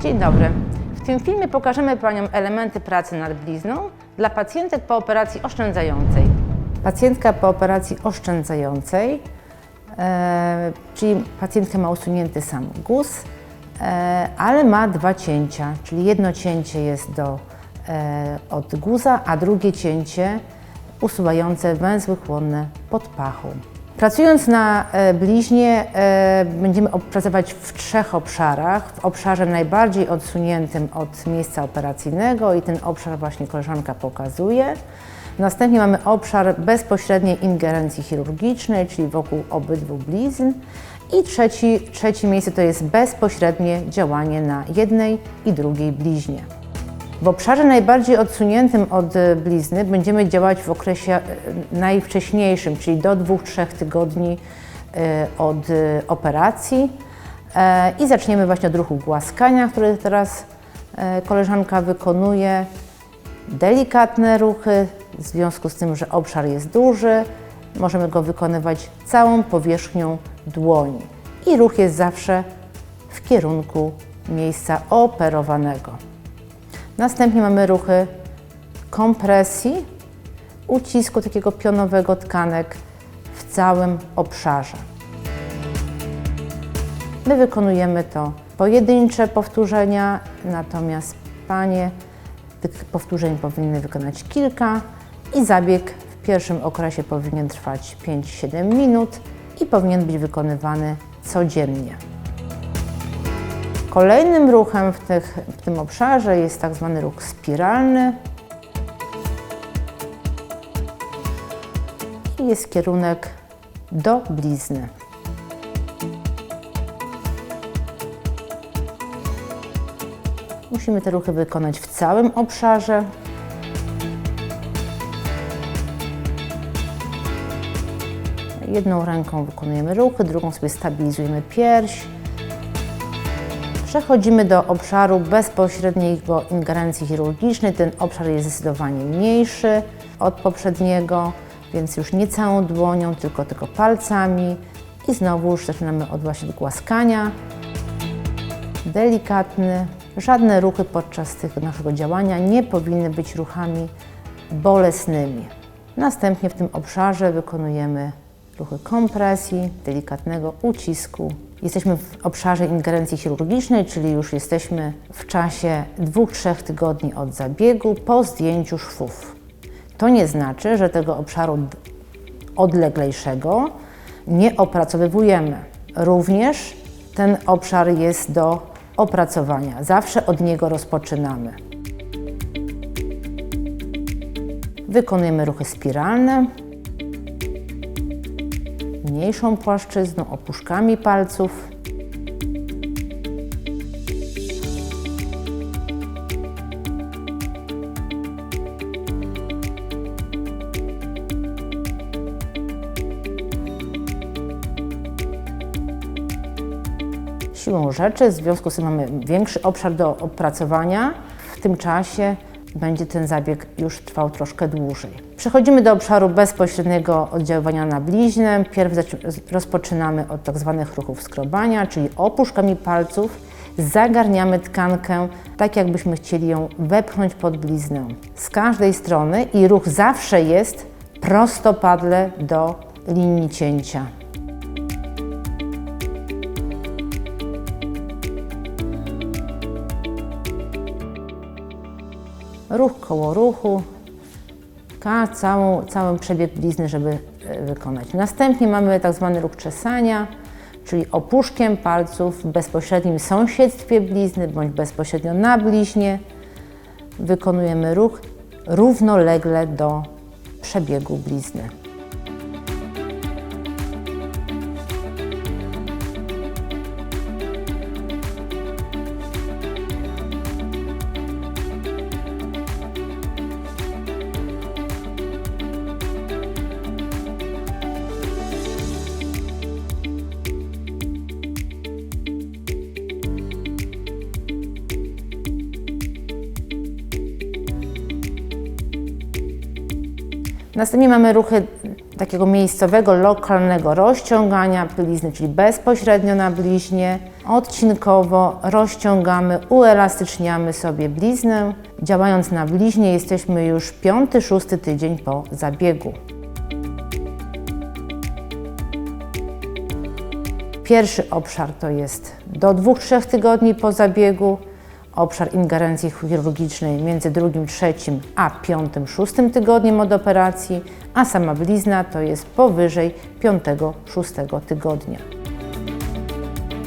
Dzień dobry. W tym filmie pokażemy Paniom elementy pracy nad blizną dla pacjentek po operacji oszczędzającej. Pacjentka po operacji oszczędzającej, e, czyli pacjentka ma usunięty sam guz, e, ale ma dwa cięcia, czyli jedno cięcie jest do, e, od guza, a drugie cięcie usuwające węzły chłonne pod pachą. Pracując na e, bliźnie e, będziemy pracować w trzech obszarach. W obszarze najbardziej odsuniętym od miejsca operacyjnego i ten obszar właśnie koleżanka pokazuje. Następnie mamy obszar bezpośredniej ingerencji chirurgicznej, czyli wokół obydwu blizn. I trzeci, trzecie miejsce to jest bezpośrednie działanie na jednej i drugiej bliźnie. W obszarze najbardziej odsuniętym od e, blizny będziemy działać w okresie e, najwcześniejszym, czyli do 2-3 tygodni e, od operacji. I zaczniemy właśnie od ruchu głaskania, który teraz koleżanka wykonuje. Delikatne ruchy, w związku z tym, że obszar jest duży, możemy go wykonywać całą powierzchnią dłoni. I ruch jest zawsze w kierunku miejsca operowanego. Następnie mamy ruchy kompresji, ucisku takiego pionowego tkanek w całym obszarze. My wykonujemy to pojedyncze powtórzenia, natomiast panie tych powtórzeń powinny wykonać kilka i zabieg w pierwszym okresie powinien trwać 5-7 minut i powinien być wykonywany codziennie. Kolejnym ruchem w, tych, w tym obszarze jest tak zwany ruch spiralny. I jest kierunek do blizny. Musimy te ruchy wykonać w całym obszarze. Jedną ręką wykonujemy ruchy, drugą sobie stabilizujemy pierś. Przechodzimy do obszaru bezpośredniego ingerencji chirurgicznej. Ten obszar jest zdecydowanie mniejszy od poprzedniego, więc już nie całą dłonią, tylko tylko palcami. I znowu już zaczynamy od właśnie głaskania. Delikatny. Żadne ruchy podczas tego naszego działania nie powinny być ruchami bolesnymi. Następnie w tym obszarze wykonujemy ruchy kompresji, delikatnego ucisku. Jesteśmy w obszarze ingerencji chirurgicznej, czyli już jesteśmy w czasie 2-3 tygodni od zabiegu po zdjęciu szwów. To nie znaczy, że tego obszaru odleglejszego nie opracowywujemy. Również ten obszar jest do opracowania. Zawsze od niego rozpoczynamy. Wykonujemy ruchy spiralne, mniejszą płaszczyzną, opuszkami palców. Siłą rzeczy, w związku z tym mamy większy obszar do opracowania. W tym czasie będzie ten zabieg już trwał troszkę dłużej. Przechodzimy do obszaru bezpośredniego oddziaływania na bliźnę. Pierw rozpoczynamy od tak zwanych ruchów skrobania, czyli opuszkami palców zagarniamy tkankę tak, jakbyśmy chcieli ją wepchnąć pod bliznę z każdej strony i ruch zawsze jest prostopadle do linii cięcia. Ruch koło ruchu, ka- całą, cały przebieg blizny, żeby e, wykonać. Następnie mamy tak zwany ruch czesania, czyli opuszkiem palców w bezpośrednim sąsiedztwie blizny bądź bezpośrednio na bliźnie. Wykonujemy ruch równolegle do przebiegu blizny. Następnie mamy ruchy takiego miejscowego, lokalnego rozciągania blizny, czyli bezpośrednio na bliźnie. Odcinkowo rozciągamy, uelastyczniamy sobie bliznę. Działając na bliźnie jesteśmy już piąty, szósty tydzień po zabiegu. Pierwszy obszar to jest do 2-3 tygodni po zabiegu, obszar ingerencji chirurgicznej między drugim, trzecim a piątym, szóstym tygodniem od operacji, a sama blizna to jest powyżej 5-6 tygodnia.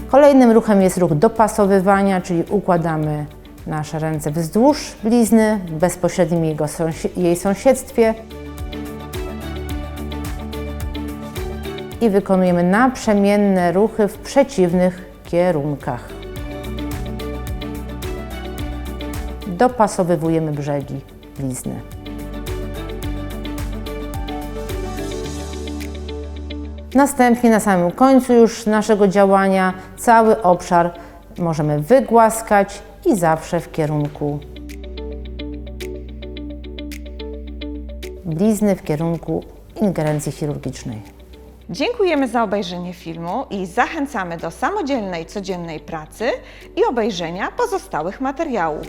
Kolejnym ruchem jest ruch dopasowywania, czyli układamy nasze ręce wzdłuż blizny w bezpośrednim jego jej sąsiedztwie i wykonujemy naprzemienne ruchy w przeciwnych kierunkach. Dopasowywujemy brzegi blizny. Następnie na samym końcu już naszego działania cały obszar możemy wygłaskać i zawsze w kierunku blizny, w kierunku ingerencji chirurgicznej. Dziękujemy za obejrzenie filmu i zachęcamy do samodzielnej, codziennej pracy i obejrzenia pozostałych materiałów.